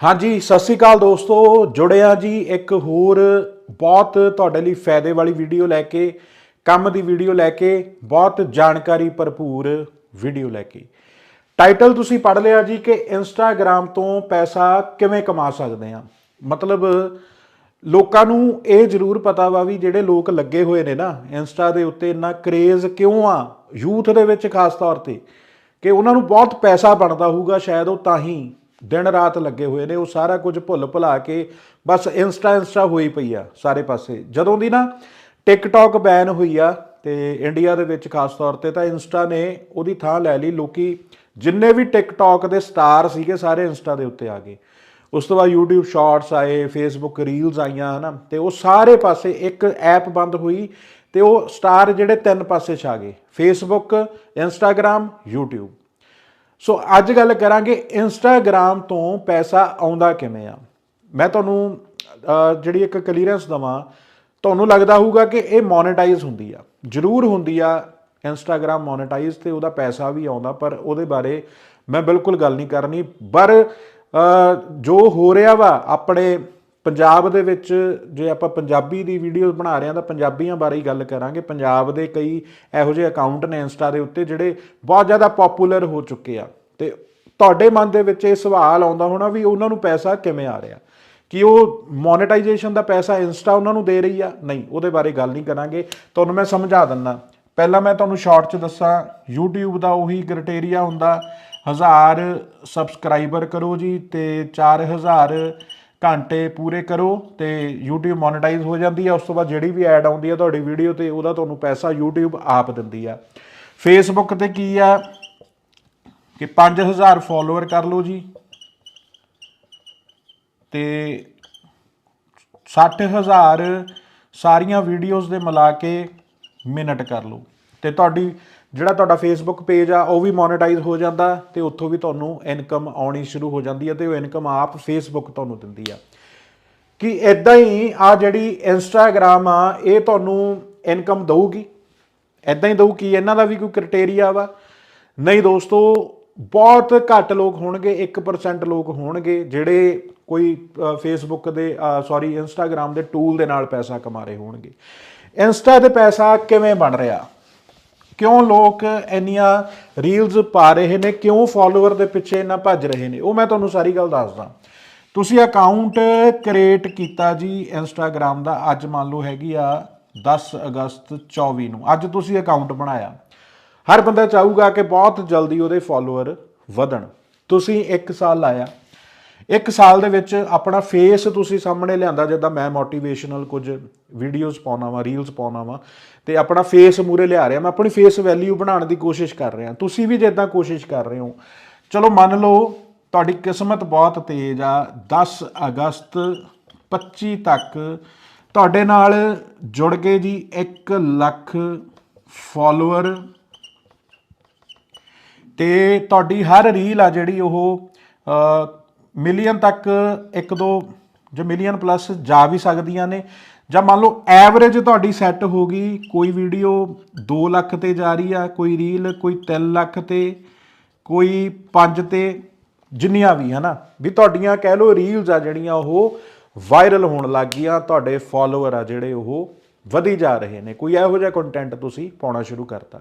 ਹਾਂਜੀ, ਸਤਿ ਸ੍ਰੀ ਅਕਾਲ ਦੋਸਤੋ। ਜੁੜਿਆ ਜੀ ਇੱਕ ਹੋਰ ਬਹੁਤ ਤੁਹਾਡੇ ਲਈ ਫਾਇਦੇ ਵਾਲੀ ਵੀਡੀਓ ਲੈ ਕੇ, ਕੰਮ ਦੀ ਵੀਡੀਓ ਲੈ ਕੇ, ਬਹੁਤ ਜਾਣਕਾਰੀ ਭਰਪੂਰ ਵੀਡੀਓ ਲੈ ਕੇ। ਟਾਈਟਲ ਤੁਸੀਂ ਪੜ੍ਹ ਲਿਆ ਜੀ ਕਿ ਇੰਸਟਾਗ੍ਰam ਤੋਂ ਪੈਸਾ ਕਿਵੇਂ ਕਮਾ ਸਕਦੇ ਆ ਮਤਲਬ ਲੋਕਾਂ ਨੂੰ ਇਹ ਜ਼ਰੂਰ ਪਤਾ ਵਾ ਵੀ ਜਿਹੜੇ ਲੋਕ ਲੱਗੇ ਹੋਏ ਨੇ ਨਾ ਇੰਸਟਾ ਦੇ ਉੱਤੇ ਇੰਨਾ ਕਰੇਜ਼ ਕਿਉਂ ਆ? ਯੂਥ ਦੇ ਵਿੱਚ ਖਾਸ ਤੌਰ ਤੇ, ਕਿ ਉਹਨਾਂ ਨੂੰ ਬਹੁਤ ਪੈਸਾ ਬਣਦਾ ਹੋਊਗਾ ਸ਼ਾਇਦ ਉਹ ਤਾਂ ਹੀ ਦਿਨ ਰਾਤ ਲੱਗੇ ਹੋਏ ਨੇ, ਉਹ ਸਾਰਾ ਕੁਝ ਭੁੱਲ ਭੁਲਾ ਕੇ ਬਸ ਇੰਸਟਾ ਇੰਸਟਾ ਹੋਈ ਪਈ ਆ ਸਾਰੇ ਪਾਸੇ। ਜਦੋਂ ਦੀ ਨਾ ਟਿਕਟੌਕ ਬੈਨ ਹੋਈ ਆ ਤੇ ਇੰਡੀਆ ਦੇ ਵਿੱਚ ਖਾਸ ਤੌਰ ਤੇ ਤਾਂ ਇੰਸਟਾ ਨੇ ਉਹਦੀ ਥਾਂ ਲੈ ਲਈ। ਲੋਕੀ ਜਿੰਨੇ ਵੀ ਟਿਕਟੌਕ ਦੇ ਸਟਾਰ ਸੀਗੇ ਸਾਰੇ ਇੰਸਟਾ ਦੇ ਉੱਤੇ ਆ ਗਏ। ਉਸ ਤੋਂ ਬਾਅਦ YouTube ਸ਼ਾਰਟਸ ਆਏ, Facebook ਰੀਲਸ ਆਈਆਂ, ਹਨਾ। ਤੇ ਉਹ ਸਾਰੇ ਪਾਸੇ ਇੱਕ ਐਪ ਬੰਦ ਹੋਈ ਤੇ ਉਹ ਸਟਾਰ ਜਿਹੜੇ ਤਿੰਨ ਪਾਸੇ ਛਾ ਗਏ। Facebook, Instagram, YouTube ਸੋ ਅੱਜ ਗੱਲ ਕਰਾਂਗੇ ਇੰਸਟਾਗ੍ਰam ਤੋਂ ਪੈਸਾ ਆਉਂਦਾ ਕਿਵੇਂ ਆ? ਮੈਂ ਤੁਹਾਨੂੰ ਜਿਹੜੀ ਇੱਕ ਕਲੀਅਰੈਂਸ ਦਵਾਂ, ਤੁਹਾਨੂੰ ਲੱਗਦਾ ਹੋਊਗਾ ਕਿ ਇਹ ਮੋਨੇਟਾਈਜ਼ ਹੁੰਦੀ ਆ। ਜ਼ਰੂਰ ਹੁੰਦੀ ਆ ਇੰਸਟਾਗ੍ਰam ਮੋਨੇਟਾਈਜ਼ ਤੇ ਉਹਦਾ ਪੈਸਾ ਵੀ ਆਉਂਦਾ, ਪਰ ਉਹਦੇ ਬਾਰੇ ਮੈਂ ਬਿਲਕੁਲ ਗੱਲ ਨਹੀਂ ਕਰਨੀ। ਪਰ ਜੋ ਹੋ ਰਿਹਾ ਵਾ, ਆਪਣੇ ਪੰਜਾਬ ਦੇ ਵਿੱਚ ਜੇ ਆਪਾਂ ਪੰਜਾਬੀ ਦੀ ਵੀਡੀਓ ਬਣਾ ਰਹੇ ਹਾਂ ਤਾਂ ਪੰਜਾਬੀਆਂ ਬਾਰੇ ਹੀ ਗੱਲ ਕਰਾਂਗੇ। ਪੰਜਾਬ ਦੇ ਕਈ ਇਹੋ ਜਿਹੇ ਅਕਾਊਂਟ ਨੇ ਇੰਸਟਾ ਦੇ ਉੱਤੇ ਜਿਹੜੇ ਬਹੁਤ ਜ਼ਿਆਦਾ ਪਪੂਲਰ ਹੋ ਚੁੱਕੇ ਆ। ਤੇ ਤੁਹਾਡੇ ਮਨ ਦੇ ਵਿੱਚ ਇਹ ਸਵਾਲ ਆਉਂਦਾ ਹੋਣਾ ਵੀ ਉਹਨਾਂ ਨੂੰ ਪੈਸਾ ਕਿਵੇਂ ਆ ਰਿਹਾ? ਕਿ ਉਹ ਮੋਨੇਟਾਈਜੇਸ਼ਨ ਦਾ ਪੈਸਾ ਇੰਸਟਾ ਉਹਨਾਂ ਨੂੰ ਦੇ ਰਹੀ ਆ? ਨਹੀਂ, ਉਹਦੇ ਬਾਰੇ ਗੱਲ ਨਹੀਂ ਕਰਾਂਗੇ। ਤੁਹਾਨੂੰ ਮੈਂ ਸਮਝਾ ਦਿੰਦਾ। ਪਹਿਲਾਂ ਮੈਂ ਤੁਹਾਨੂੰ ਸ਼ਾਰਟ 'ਚ ਦੱਸਾਂ, YouTube ਦਾ ਉਹੀ ਕ੍ਰਾਈਟੇਰੀਆ ਹੁੰਦਾ। 1000 ਸਬਸਕ੍ਰਾਈਬਰ ਕਰੋ ਜੀ ਤੇ 4000 ਘੰਟੇ ਪੂਰੇ ਕਰੋ ਤੇ YouTube ਮੋਨੇਟਾਈਜ਼ ਹੋ ਜਾਂਦੀ ਆ। ਉਸ ਤੋਂ ਬਾਅਦ ਜਿਹੜੀ ਵੀ ਐਡ ਆਉਂਦੀ ਆ ਤੁਹਾਡੀ ਵੀਡੀਓ ਤੇ, ਉਹਦਾ ਤੁਹਾਨੂੰ ਪੈਸਾ YouTube ਆਪ ਦਿੰਦੀ ਆ। Facebook ਤੇ ਕੀ ਆ ਕਿ 5000 ਫਾਲੋਅਰ ਕਰ ਲਓ ਜੀ ਤੇ 60000 ਸਾਰੀਆਂ ਵੀਡੀਓਜ਼ ਦੇ ਮਿਲਾ ਕੇ ਮਿੰਟ ਕਰ ਲਓ। ਤੇ ਤੁਹਾਡੀ ਜਿਹੜਾ ਤੁਹਾਡਾ ਫੇਸਬੁੱਕ ਪੇਜ ਆ, ਉਹ ਵੀ ਮੋਨੇਟਾਈਜ਼ ਹੋ ਜਾਂਦਾ ਤੇ ਉੱਥੋਂ ਵੀ ਤੁਹਾਨੂੰ ਇਨਕਮ ਆਉਣੀ ਸ਼ੁਰੂ ਹੋ ਜਾਂਦੀ ਹੈ ਤੇ ਉਹ ਇਨਕਮ ਆਪ ਫੇਸਬੁੱਕ ਤੁਹਾਨੂੰ ਦਿੰਦੀ ਆ। ਕਿ ਇਦਾਂ ਹੀ ਆ ਜਿਹੜੀ ਇੰਸਟਾਗ੍ਰam ਆ, ਇਹ ਤੁਹਾਨੂੰ ਇਨਕਮ ਦਊਗੀ? ਇਦਾਂ ਹੀ ਦਊ ਕੀ? ਇਹਨਾਂ ਦਾ ਵੀ ਕੋਈ ਕ੍ਰਾਈਟੇਰੀਆ ਵਾ? ਨਹੀਂ ਦੋਸਤੋ, ਬਹੁਤ ਘੱਟ ਲੋਕ ਹੋਣਗੇ 1% ਲੋਕ ਹੋਣਗੇ ਜਿਹੜੇ ਕੋਈ ਫੇਸਬੁੱਕ ਦੇ ਸੌਰੀ ਇੰਸਟਾਗ੍ਰam ਦੇ ਟੂਲ ਦੇ ਨਾਲ ਪੈਸਾ ਕਮਾ ਰਹੇ ਹੋਣਗੇ। ਇੰਸਟਾ ਤੇ ਪੈਸਾ ਕਿਵੇਂ ਬਣ ਰਿਹਾ? ਕਿਉਂ ਲੋਕ ਇੰਨੀਆਂ ਰੀਲਸ ਪਾ ਰਹੇ ਨੇ? ਕਿਉਂ ਫਾਲੋਅਰ ਦੇ ਪਿੱਛੇ ਇੰਨਾ ਭੱਜ ਰਹੇ ਨੇ? ਉਹ ਮੈਂ ਤੁਹਾਨੂੰ ਸਾਰੀ ਗੱਲ ਦੱਸਦਾ। ਤੁਸੀਂ ਅਕਾਊਂਟ ਕ੍ਰੀਏਟ ਕੀਤਾ ਜੀ ਇੰਸਟਾਗ੍ਰam ਦਾ। ਅੱਜ ਮੰਨ ਲਓ ਹੈਗੀ ਆ 10 ਅਗਸਤ 24 ਨੂੰ। ਅੱਜ ਤੁਸੀਂ ਅਕਾਊਂਟ ਬਣਾਇਆ। ਹਰ ਬੰਦਾ ਚਾਹੂਗਾ ਕਿ ਬਹੁਤ ਜਲਦੀ ਉਹਦੇ ਫਾਲੋਅਰ ਵਧਣ। ਤੁਸੀਂ 1 ਸਾਲ ਲਾਇਆ। ਇੱਕ ਸਾਲ ਦੇ ਵਿੱਚ ਆਪਣਾ ਫੇਸ ਤੁਸੀਂ ਸਾਹਮਣੇ ਲਿਆਂਦਾ, ਜਿੱਦਾਂ ਮੈਂ ਮੋਟੀਵੇਸ਼ਨਲ ਕੁਝ ਵੀਡੀਓਜ਼ ਪਾਉਣਾ ਵਾ ਰੀਲਸ ਪਾਉਣਾ ਵਾ, ਤੇ ਆਪਣਾ ਫੇਸ ਮੂਰੇ ਲਿਆ ਰਿਹਾ। ਮੈਂ ਆਪਣੀ ਫੇਸ ਵੈਲਿਊ ਬਣਾਉਣ ਦੀ ਕੋਸ਼ਿਸ਼ ਕਰ ਰਿਹਾ। ਤੁਸੀਂ ਵੀ ਜਿੱਦਾਂ ਕੋਸ਼ਿਸ਼ ਕਰ ਰਹੇ ਹੋ। ਚਲੋ ਮੰਨ ਲਓ, ਤੁਹਾਡੀ ਕਿਸਮਤ ਬਹੁਤ ਤੇਜ਼ ਆ। 10 ਅਗਸਤ 25 ਤੱਕ ਤੁਹਾਡੇ ਨਾਲ ਜੁੜ ਗਏ ਜੀ 1 ਲੱਖ ਫਾਲੋਅਰ ਤੇ ਤੁਹਾਡੀ ਹਰ ਰੀਲ ਆ ਜਿਹੜੀ ਉਹ ਮਿਲੀਅਨ ਤੱਕ ਇੱਕ ਦੋ ਜੋ ਮਿਲੀਅਨ ਪਲੱਸ ਜਾ ਵੀ ਸਕਦੀਆਂ ਨੇ। ਜਾਂ ਮੰਨ ਲਓ ਐਵਰੇਜ ਤੁਹਾਡੀ ਸੈੱਟ ਹੋ ਗਈ, ਕੋਈ ਵੀਡੀਓ 2 ਲੱਖ ਤੇ ਜਾ ਰਹੀ ਆ, ਕੋਈ ਰੀਲ ਕੋਈ 3 ਲੱਖ ਤੇ, ਕੋਈ 5 ਤੇ, ਜਿੰਨੀਆਂ ਵੀ, ਹਨਾ? ਵੀ ਤੁਹਾਡੀਆਂ ਕਹਿ ਲਓ ਰੀਲਸ ਆ ਜਿਹੜੀਆਂ ਉਹ ਵਾਇਰਲ ਹੋਣ ਲੱਗ ਗਈਆਂ, ਤੁਹਾਡੇ ਫਾਲੋਅਰ ਆ ਜਿਹੜੇ ਉਹ ਵਧੀ ਜਾ ਰਹੇ ਨੇ। ਕੋਈ ਇਹੋ ਜਿਹਾ ਕੰਟੈਂਟ ਤੁਸੀਂ ਪਾਉਣਾ ਸ਼ੁਰੂ ਕਰਤਾ।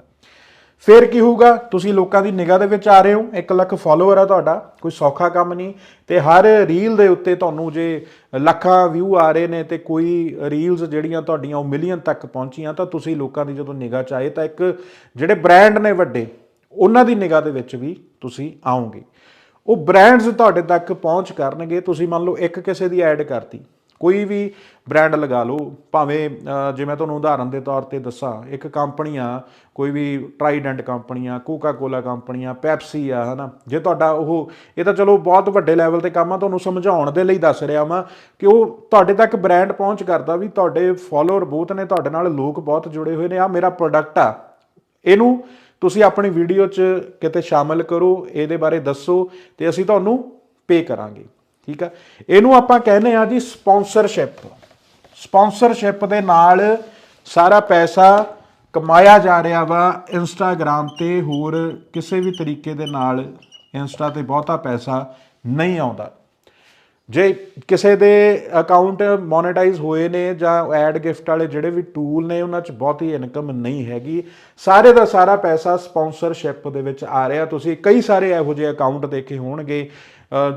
ਫਿਰ ਕੀ ਹੋਊਗਾ? ਤੁਸੀਂ ਲੋਕਾਂ ਦੀ ਨਿਗਾਹ ਦੇ ਵਿੱਚ ਆ ਰਹੇ ਹੋ। 1 ਲੱਖ ਫਾਲੋਅਰ ਆ ਤੁਹਾਡਾ। ਕੋਈ ਸੌਖਾ ਕੰਮ ਨਹੀਂ। ਤੇ ਹਰ ਰੀਲ ਦੇ ਉੱਤੇ ਤੁਹਾਨੂੰ ਜੇ ਲੱਖਾਂ ਵਿਊ ਆ ਰਹੇ ਨੇ ਤੇ ਕੋਈ ਰੀਲਸ ਜਿਹੜੀਆਂ ਤੁਹਾਡੀਆਂ ਉਹ ਮਿਲੀਅਨ ਤੱਕ ਪਹੁੰਚੀਆਂ, ਤਾਂ ਤੁਸੀਂ ਲੋਕਾਂ ਦੀ ਜਦੋਂ ਨਿਗਾਹ ਚ ਆਏ ਤਾਂ ਇੱਕ ਜਿਹੜੇ ਬ੍ਰਾਂਡ ਨੇ ਵੱਡੇ, ਉਹਨਾਂ ਦੀ ਨਿਗਾਹ ਦੇ ਵਿੱਚ ਵੀ ਤੁਸੀਂ ਆਓਗੇ। ਉਹ ਬ੍ਰਾਂਡਸ ਤੁਹਾਡੇ ਤੱਕ ਪਹੁੰਚ ਕਰਨਗੇ। ਤੁਸੀਂ ਮੰਨ ਲਓ ਇੱਕ ਕਿਸੇ ਦੀ ਐਡ ਕਰਤੀ। ਕੋਈ ਵੀ ਬ੍ਰਾਂਡ ਲਗਾ ਲਓ ਭਾਵੇਂ ਅਹ, ਜੇ ਮੈਂ ਤੁਹਾਨੂੰ ਉਦਾਹਰਨ ਦੇ ਤੌਰ ਤੇ ਦੱਸਾਂ ਇੱਕ ਕੰਪਨੀ ਆ ਕੋਈ ਵੀ ਟਰਾਈਡੈਂਟ ਕੰਪਨੀ ਆ ਕੋਕਾ ਕੋਲਾ ਕੰਪਨੀ ਆ ਪੈਪਸੀ ਆ ਹਨਾ ਜੇ ਤੁਹਾਡਾ ਉਹ ਇਹ ਤਾਂ ਚਲੋ ਬਹੁਤ ਵੱਡੇ ਲੈਵਲ ਤੇ ਕੰਮ ਆ ਤੁਹਾਨੂੰ ਸਮਝਾਉਣ ਦੇ ਲਈ ਦੱਸ ਰਿਹਾ ਵਾਂ ਕਿ ਉਹ ਤੁਹਾਡੇ ਤੱਕ ਬ੍ਰਾਂਡ ਪਹੁੰਚ ਕਰਦਾ ਵੀ ਤੁਹਾਡੇ ਫਾਲੋਅਰ ਬਹੁਤ ਨੇ ਤੁਹਾਡੇ ਨਾਲ ਲੋਕ ਬਹੁਤ ਜੁੜੇ ਹੋਏ ਨੇ ਆ ਮੇਰਾ ਪ੍ਰੋਡਕਟ ਆ। ਇਹਨੂੰ ਤੁਸੀਂ ਆਪਣੀ ਵੀਡੀਓ 'ਚ ਕਿਤੇ ਸ਼ਾਮਲ ਕਰੋ ਇਹਦੇ ਬਾਰੇ ਦੱਸੋ ਤੇ ਅਸੀਂ ਤੁਹਾਨੂੰ ਪੇ ਕਰਾਂਗੇ। ਠੀਕ ਆ? ਇਹਨੂੰ ਆਪਾਂ ਕਹਿੰਦੇ ਆ ਜੀ ਸਪਾਂਸਰਸ਼ਿਪ ਸਪਾਂਸਰਸ਼ਿਪ ਦੇ ਨਾਲ ਸਾਰਾ ਪੈਸਾ ਕਮਾਇਆ ਜਾ ਰਿਹਾ ਵਾ ਇੰਸਟਾਗ੍ਰam ਤੇ, ਹੋਰ ਕਿਸੇ ਵੀ ਤਰੀਕੇ ਦੇ ਨਾਲ ਇੰਸਟਾ ਤੇ ਬਹੁਤਾ ਪੈਸਾ ਨਹੀਂ ਆਉਂਦਾ। ਜੇ ਕਿਸੇ ਦੇ ਅਕਾਊਂਟ ਮੋਨੇਟਾਈਜ਼ ਹੋਏ ਨੇ ਜਾਂ ਐਡ ਗਿਫਟ ਵਾਲੇ ਜਿਹੜੇ ਵੀ ਟੂਲ ਨੇ, ਉਹਨਾਂ 'ਚ ਬਹੁਤੀ ਇਨਕਮ ਨਹੀਂ ਹੈਗੀ। ਸਾਰੇ ਦਾ ਸਾਰਾ ਪੈਸਾ ਸਪਾਂਸਰਸ਼ਿਪ ਦੇ ਵਿੱਚ ਆ ਰਿਹਾ। ਤੁਸੀਂ ਕਈ ਸਾਰੇ ਇਹੋ ਜਿਹੇ ਅਕਾਊਂਟ ਦੇਖੇ ਹੋਣਗੇ।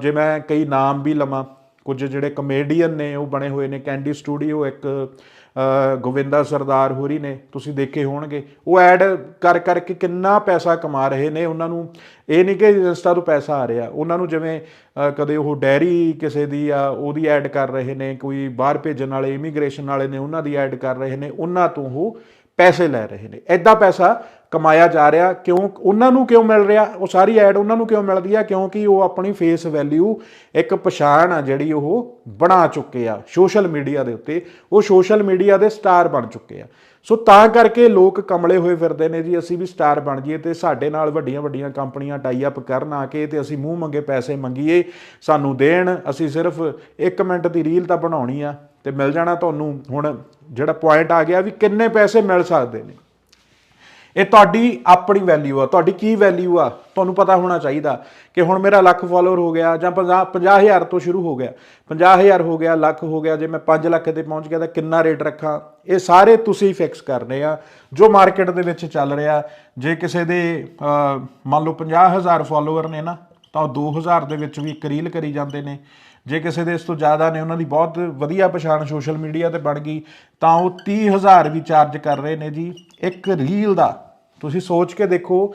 ਜੇ ਮੈਂ ਕਈ ਨਾਮ ਵੀ ਲਵਾਂ। ਕੁਝ ਜਿਹੜੇ ਕਮੇਡੀਅਨ ਨੇ, ਉਹ ਬਣੇ ਹੋਏ ਨੇ। ਕੈਂਡੀ ਸਟੂਡੀਓ ਇੱਕ ਗੋਵਿੰਦਾ ਸਰਦਾਰ ਹੋਰੀ ਨੇ, ਤੁਸੀਂ ਦੇਖੇ ਹੋਣਗੇ। ਉਹ ਐਡ ਕਰ ਕਰਕੇ ਕਿੰਨਾ ਪੈਸਾ ਕਮਾ ਰਹੇ ਨੇ। ਉਹਨਾਂ ਨੂੰ ਇਹ ਨਹੀਂ ਕਿ ਇੰਸਟਾ ਤੋਂ ਪੈਸਾ ਆ ਰਿਹਾ। ਉਹਨਾਂ ਨੂੰ ਜਿਵੇਂ ਕਦੇ ਉਹ ਡੈਰੀ ਕਿਸੇ ਦੀ ਆ, ਉਹਦੀ ਐਡ ਕਰ ਰਹੇ ਨੇ, ਕੋਈ ਬਾਹਰ ਭੇਜਣ ਵਾਲੇ, ਇਮੀਗ੍ਰੇਸ਼ਨ ਵਾਲੇ ਨੇ, ਉਹਨਾਂ ਦੀ ਐਡ ਕਰ ਰਹੇ ਨੇ। ਉਹਨਾਂ ਤੋਂ ਉਹ ਪੈਸੇ ਲੈ ਰਹੇ ਨੇ। ਐਦਾਂ ਪੈਸਾ ਕਮਾਇਆ ਜਾ ਰਿਹਾ, ਕਿਉਂ, ਉਹਨਾਂ ਨੂੰ ਕਿਉਂ ਮਿਲ ਰਿਹਾ? ਉਹ ਸਾਰੀ ਐਡ ਉਹਨਾਂ ਨੂੰ ਕਿਉਂ ਮਿਲਦੀ ਆ? ਕਿਉਂਕਿ ਉਹ ਆਪਣੀ ਫੇਸ ਵੈਲਿਊ ਇੱਕ ਪਛਾਣ ਆ ਜਿਹੜੀ ਉਹ ਬਣਾ ਚੁੱਕੇ ਆ ਸੋਸ਼ਲ ਮੀਡੀਆ ਦੇ ਉੱਤੇ। ਉਹ ਸੋਸ਼ਲ ਮੀਡੀਆ ਦੇ ਸਟਾਰ ਬਣ ਚੁੱਕੇ ਆ। ਸੋ ਤਾਂ ਕਰਕੇ ਲੋਕ ਕਮਲੇ ਹੋਏ ਫਿਰਦੇ ਨੇ ਜੀ, ਅਸੀਂ ਵੀ ਸਟਾਰ ਬਣ ਜਾਈਏ ਤੇ ਸਾਡੇ ਨਾਲ ਵੱਡੀਆਂ ਵੱਡੀਆਂ ਕੰਪਨੀਆਂ ਟਾਈ ਅਪ ਕਰਨ ਆ ਕੇ ਤੇ ਅਸੀਂ ਮੂੰਹ ਮੰਗੇ ਪੈਸੇ ਮੰਗੀਏ, ਸਾਨੂੰ ਦੇਣ। ਅਸੀਂ ਸਿਰਫ 1 ਮਿੰਟ ਦੀ ਰੀਲ ਤਾਂ ਬਣਾਉਣੀ ਆ। ਤੇ ਮਿਲ ਜਾਣਾ ਤੁਹਾਨੂੰ। ਹੁਣ ਜਿਹੜਾ ਪੁਆਇੰਟ ਆ ਗਿਆ ਵੀ ਕਿੰਨੇ ਪੈਸੇ ਮਿਲ ਸਕਦੇ ਨੇ। ਇਹ ਤੁਹਾਡੀ ਆਪਣੀ ਵੈਲਿਊ ਆ। ਤੁਹਾਡੀ ਕੀ ਵੈਲਿਊ ਆ? ਤੁਹਾਨੂੰ ਪਤਾ ਹੋਣਾ ਚਾਹੀਦਾ ਕਿ ਹੁਣ ਮੇਰਾ ਲੱਖ ਫਾਲੋਅਰ ਹੋ ਗਿਆ ਜਾਂ 50 50000 ਤੋਂ ਸ਼ੁਰੂ ਹੋ ਗਿਆ। 50000 ਹੋ ਗਿਆ ਲੱਖ ਹੋ ਗਿਆ ਜੇ ਮੈਂ 5 ਲੱਖ ਤੇ ਪਹੁੰਚ ਗਿਆ ਤਾਂ ਕਿੰਨਾ ਰੇਟ ਰੱਖਾਂ? ਇਹ ਸਾਰੇ ਤੁਸੀਂ ਫਿਕਸ ਕਰਨੇ ਆ। ਜੋ ਮਾਰਕੀਟ ਦੇ ਵਿੱਚ ਚੱਲ ਰਿਹਾ ਜੇ ਕਿਸੇ ਦੇ ਅਹ, ਮੰਨ ਲਓ 50000 ਫਾਲੋਅਰ ਨੇ ਨਾ ਤਾਂ ਉਹ 2000 ਦੇ ਵਿੱਚ ਵੀ ਇੱਕ ਰੀਲ ਕਰੀ ਜਾਂਦੇ ਨੇ। ਜੇ ਕਿਸੇ ਦੇ ਇਸ ਤੋਂ ਜ਼ਿਆਦਾ ਨੇ, ਉਹਨਾਂ ਦੀ ਬਹੁਤ ਵਧੀਆ ਪਛਾਣ ਸੋਸ਼ਲ ਮੀਡੀਆ ਤੇ ਬਣ ਗਈ, ਤਾਂ ਉਹ 30000 ਵੀ ਚਾਰਜ ਕਰ ਰਹੇ ਨੇ ਜੀ। ਇੱਕ ਰੀਲ ਦਾ। ਤੁਸੀਂ ਸੋਚ ਕੇ ਦੇਖੋ,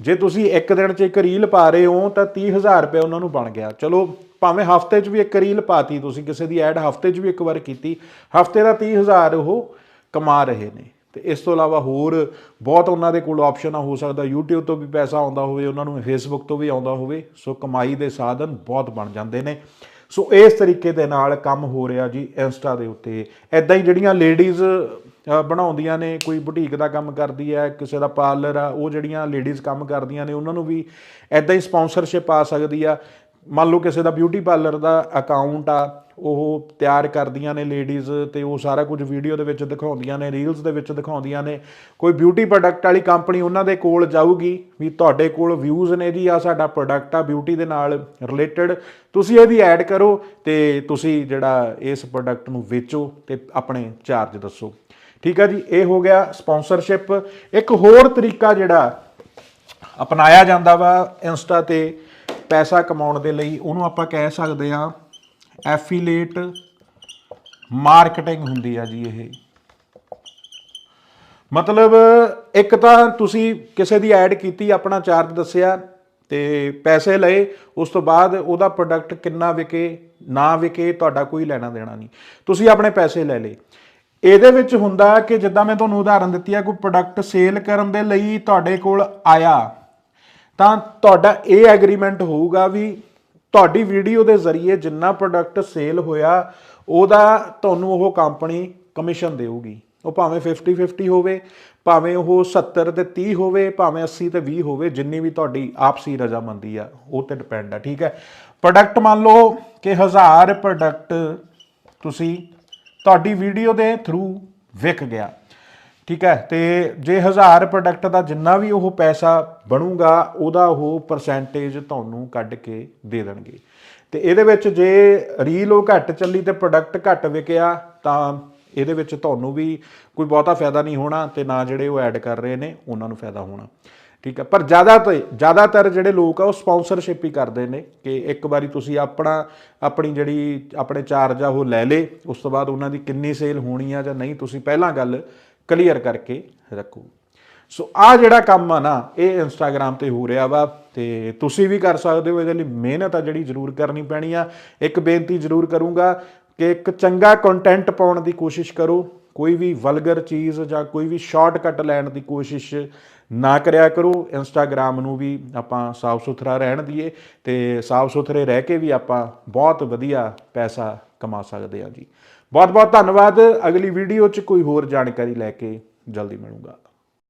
ਜੇ ਤੁਸੀਂ ਇੱਕ ਦਿਨ 'ਚ ਇੱਕ ਰੀਲ ਪਾ ਰਹੇ ਹੋ, ਤਾਂ 30000 ਰੁਪਏ ਉਹਨਾਂ ਨੂੰ ਬਣ ਗਿਆ। ਚਲੋ, ਭਾਵੇਂ ਹਫ਼ਤੇ 'ਚ ਵੀ ਇੱਕ ਰੀਲ ਪਾਤੀ, ਤੁਸੀਂ ਕਿਸੇ ਦੀ ਐਡ ਹਫ਼ਤੇ 'ਚ ਵੀ ਇੱਕ ਵਾਰ ਕੀਤੀ, ਹਫ਼ਤੇ ਦਾ 30000 ਉਹ ਕਮਾ ਰਹੇ ਨੇ। ਤੇ ਇਸ ਤੋਂ ਇਲਾਵਾ ਹੋਰ ਬਹੁਤ ਉਹਨਾਂ ਦੇ ਕੋਲ ਆਪਸ਼ਨ ਆ, ਹੋ ਸਕਦਾ YouTube ਤੋਂ ਵੀ ਪੈਸਾ ਆਉਂਦਾ ਹੋਵੇ, ਉਹਨਾਂ ਨੂੰ Facebook ਤੋਂ ਵੀ ਆਉਂਦਾ ਹੋਵੇ, ਸੋ ਕਮਾਈ ਦੇ ਸਾਧਨ ਬਹੁਤ ਬਣ ਜਾਂਦੇ ਨੇ। ਸੋ ਇਸ ਤਰੀਕੇ ਦੇ ਨਾਲ ਕੰਮ ਹੋ ਰਿਹਾ ਜੀ ਇੰਸਟਾ ਦੇ ਉੱਤੇ। ਐਦਾਂ ਹੀ ਜਿਹੜੀਆਂ ਲੇਡੀਜ਼ ਬਣਾਉਂਦੀਆਂ ਨੇ, ਕੋਈ ਬੁਟੀਕ ਦਾ ਕੰਮ ਕਰਦੀ ਹੈ, ਕਿਸੇ ਦਾ ਪਾਰਲਰ ਆ, ਉਹ ਜਿਹੜੀਆਂ ਲੇਡੀਜ਼ ਕੰਮ ਕਰਦੀਆਂ ਨੇ, ਉਹਨਾਂ ਨੂੰ ਵੀ ਐਦਾਂ ਹੀ ਸਪਾਂਸਰਸ਼ਿਪ ਆ ਸਕਦੀ ਆ। ਮੰਨ ਲਓ ਕਿਸੇ ਦਾ ਬਿਊਟੀ ਪਾਰਲਰ ਦਾ ਅਕਾਊਂਟ ਆ ਉਹ ਤਿਆਰ ਕਰਦੀਆਂ ਨੇ ਲੇਡੀਜ਼ ਤੇ ਉਹ ਸਾਰਾ ਕੁਝ ਵੀਡੀਓ ਦੇ ਵਿੱਚ ਦਿਖਾਉਂਦੀਆਂ ਨੇ ਰੀਲਸ ਦੇ ਵਿੱਚ ਦਿਖਾਉਂਦੀਆਂ ਨੇ। ਕੋਈ ਬਿਊਟੀ ਪ੍ਰੋਡਕਟ ਵਾਲੀ ਕੰਪਨੀ ਉਹਨਾਂ ਦੇ ਕੋਲ ਜਾਊਗੀ ਵੀ ਤੁਹਾਡੇ ਕੋਲ ਵਿਊਜ਼ ਨੇ ਜੀ ਆ ਸਾਡਾ ਪ੍ਰੋਡਕਟ ਆ ਬਿਊਟੀ ਦੇ ਨਾਲ ਰਿਲੇਟਡ ਤੁਸੀਂ ਇਹਦੀ ਐਡ ਕਰੋ ਤੇ ਤੁਸੀਂ ਜਿਹੜਾ ਇਸ ਪ੍ਰੋਡਕਟ ਨੂੰ ਵੇਚੋ ਤੇ ਆਪਣੇ ਚਾਰਜ ਦੱਸੋ। ਠੀਕ ਆ ਜੀ, ਇਹ ਹੋ ਗਿਆ ਸਪਾਂਸਰਸ਼ਿਪ ਇੱਕ ਹੋਰ ਤਰੀਕਾ ਜਿਹੜਾ ਅਪਣਾਇਆ ਜਾਂਦਾ ਵਾ ਇੰਸਟਾ ਤੇ ਪੈਸਾ ਕਮਾਉਣ ਦੇ ਲਈ, ਉਹਨੂੰ ਆਪਾਂ ਕਹਿ ਸਕਦੇ ਆ ਐਫੀਲੀਏਟ ਮਾਰਕੀਟਿੰਗ ਹੁੰਦੀ ਆ ਜੀ ਇਹ। ਮਤਲਬ ਇੱਕ ਤਾਂ ਤੁਸੀਂ ਕਿਸੇ ਦੀ ਐਡ ਕੀਤੀ, ਆਪਣਾ ਚਾਰਜ ਦੱਸਿਆ ਤੇ ਪੈਸੇ ਲਏ, ਉਸ ਤੋਂ ਬਾਅਦ ਉਹਦਾ ਪ੍ਰੋਡਕਟ ਕਿੰਨਾ ਵਿਕੇ, ਨਾ ਵਿਕੇ, ਤੁਹਾਡਾ ਕੋਈ ਲੈਣਾ ਦੇਣਾ ਨਹੀਂ। ਤੁਸੀਂ ਆਪਣੇ ਪੈਸੇ ਲੈ ਲਏ। ਇਹਦੇ ਵਿੱਚ ਹੁੰਦਾ ਕਿ ਜਿੱਦਾਂ ਮੈਂ ਤੁਹਾਨੂੰ ਉਦਾਹਰਨ ਦਿੱਤੀ ਆ, ਕੋਈ ਪ੍ਰੋਡਕਟ ਸੇਲ ਕਰਨ ਦੇ ਲਈ ਤੁਹਾਡੇ ਕੋਲ ਆਇਆ, ਤਾਂ ਤੁਹਾਡਾ ਇਹ ਐਗਰੀਮੈਂਟ ਹੋਊਗਾ ਵੀ ਤੁਹਾਡੀ ਵੀਡੀਓ ਦੇ ਜ਼ਰੀਏ ਜਿੰਨਾ ਪ੍ਰੋਡਕਟ ਸੇਲ ਹੋਇਆ, ਉਹਦਾ ਤੁਹਾਨੂੰ ਉਹ ਕੰਪਨੀ ਕਮਿਸ਼ਨ ਦੇਊਗੀ। ਉਹ ਭਾਵੇਂ 50 50 ਹੋਵੇ, ਭਾਵੇਂ ਉਹ 70 ਤੇ 30 ਹੋਵੇ, ਭਾਵੇਂ 80 ਤੇ 20 ਹੋਵੇ, ਜਿੰਨੀ ਵੀ ਤੁਹਾਡੀ ਆਪਸੀ ਰਜ਼ਾਮੰਦੀ ਆ, ਉਹ ਤੇ ਡਿਪੈਂਡ ਆ, ਠੀਕ ਹੈ? ਪ੍ਰੋਡਕਟ ਮੰਨ ਲਓ ਕਿ 1000 ਪ੍ਰੋਡਕਟ ਤੁਸੀਂ ਤੁਹਾਡੀ ਵੀਡੀਓ ਦੇ ਥਰੂ ਵਿਕ ਗਿਆ। ਠੀਕ ਹੈ, ਤੇ ਜੇ 1000 ਪ੍ਰੋਡਕਟ ਦਾ ਜਿੰਨਾ ਵੀ ਉਹ ਪੈਸਾ ਬਣੂਗਾ, ਉਹਦਾ ਉਹ ਪਰਸੈਂਟੇਜ ਤੁਹਾਨੂੰ ਕੱਢ ਕੇ ਦੇ ਦੇਣਗੇ। ਤੇ ਇਹਦੇ ਵਿੱਚ ਜੇ ਰੀਲ ਉਹ ਘੱਟ ਚੱਲੀ ਤੇ ਪ੍ਰੋਡਕਟ ਘੱਟ ਵਿਕਿਆ, ਤਾਂ ਇਹਦੇ ਵਿੱਚ ਤੁਹਾਨੂੰ ਵੀ ਕੋਈ ਬਹੁਤਾ ਫਾਇਦਾ ਨਹੀਂ ਹੋਣਾ ਤੇ ਨਾ ਜਿਹੜੇ ਉਹ ਐਡ ਕਰ ਰਹੇ ਨੇ, ਉਹਨਾਂ ਨੂੰ ਫਾਇਦਾ ਹੋਣਾ। ਠੀਕ ਹੈ, ਪਰ ਜ਼ਿਆਦਾ ਤੋਂ, ਜ਼ਿਆਦਾਤਰ ਜਿਹੜੇ ਲੋਕ ਆ, ਉਹ ਸਪਾਂਸਰਸ਼ਿਪ ਹੀ ਕਰਦੇ ਨੇ ਕਿ ਇੱਕ ਵਾਰੀ ਤੁਸੀਂ ਆਪਣਾ, ਆਪਣੀ ਜਿਹੜੀ, ਆਪਣੇ ਚਾਰਜ ਆ ਉਹ ਲੈ ਲੇ ਉਸ ਤੋਂ ਬਾਅਦ ਉਹਨਾਂ ਦੀ ਕਿੰਨੀ ਸੇਲ ਹੋਣੀ ਆ ਜਾਂ ਨਹੀਂ, ਤੁਸੀਂ ਪਹਿਲਾਂ ਗੱਲ ਕਲੀਅਰ ਕਰਕੇ ਰੱਖੋ। ਸੋ ਆ ਜਿਹੜਾ ਕੰਮ ਆ ਨਾ, ਇਹ ਇੰਸਟਾਗ੍ਰam ਤੇ ਹੋ ਰਿਹਾ ਵਾ ਤੇ ਤੁਸੀਂ ਵੀ ਕਰ ਸਕਦੇ ਹੋ, ਇਹਦੇ ਲਈ ਮਿਹਨਤ ਆ ਜਿਹੜੀ ਜ਼ਰੂਰ ਕਰਨੀ ਪੈਣੀ ਆ। ਇੱਕ ਬੇਨਤੀ ਜ਼ਰੂਰ ਕਰੂੰਗਾ ਕਿ ਇੱਕ ਚੰਗਾ ਕੰਟੈਂਟ ਪਾਉਣ ਦੀ ਕੋਸ਼ਿਸ਼ ਕਰੋ। ਕੋਈ ਵੀ ਵਲਗਰ ਚੀਜ਼ ਜਾਂ ਕੋਈ ਵੀ ਸ਼ਾਰਟਕਟ ਲੈਣ ਦੀ ਕੋਸ਼ਿਸ਼ ਨਾ ਕਰਿਆ ਕਰੋ। ਇੰਸਟਾਗ੍ਰam ਨੂੰ ਵੀ ਆਪਾਂ ਸਾਫ਼ ਸੁਥਰਾ ਰਹਿਣ ਦਈਏ ਤੇ ਸਾਫ਼ ਸੁਥਰੇ ਰਹਿ ਕੇ ਵੀ ਆਪਾਂ ਬਹੁਤ ਵਧੀਆ ਪੈਸਾ ਕਮਾ ਸਕਦੇ ਹਾਂ ਜੀ। ਬਹੁਤ ਬਹੁਤ ਧੰਨਵਾਦ। ਅਗਲੀ ਵੀਡੀਓ 'ਚ ਕੋਈ ਹੋਰ ਜਾਣਕਾਰੀ ਲੈ ਕੇ ਜਲਦੀ ਮਿਲੂੰਗਾ।